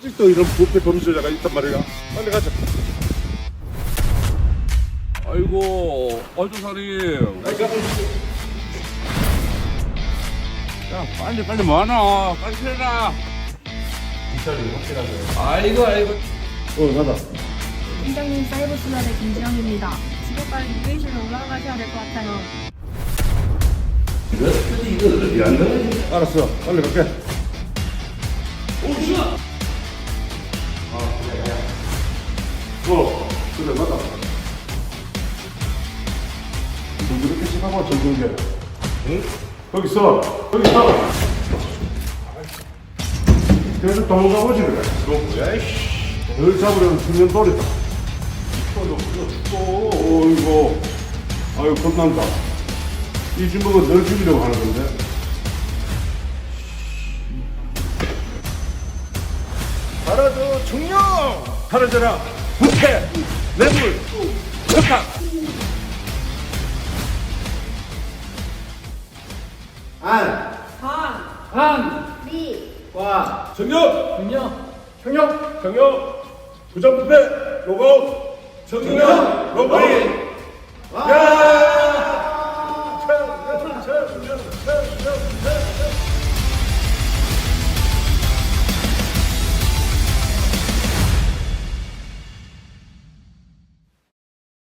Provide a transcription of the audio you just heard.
아직도 이런 부패 범죄자가 있단 말이야. 빨리 가자. 아이고, 얼조사님. 야, 빨리, 빨리 뭐하나. 빨리 해라. 경찰이 확실하게. 아이고, 아이고. 어, 가다. 팀장님 사이버 수사대 김지영입니다. 지금 빨리 유해실로 올라가셔야 될 것 같아요. 이거 안 돼? 알았어. 빨리 갈게. 오, 어, 그래, 맞아. 너 그렇게 생각하고 정경계. 응? 거기 있어. 거기 있어. 계속 도망가보지, 그래. 너 뭐야, 이씨. 널 잡으려면 천년 돌이다. 또, 또, 어이구. 아유, 겁난다. 이 주먹은 널 죽이려고 하는 건데. 사라져 중령 사라져라 부채, 뇌물, 협박. 안, 반, 안, 리, 과, 정력, 음력, 형력, 정력, 부정부패, 로고, 정렬 로고인. 야! 야! 야! 야! 야! 야! 야!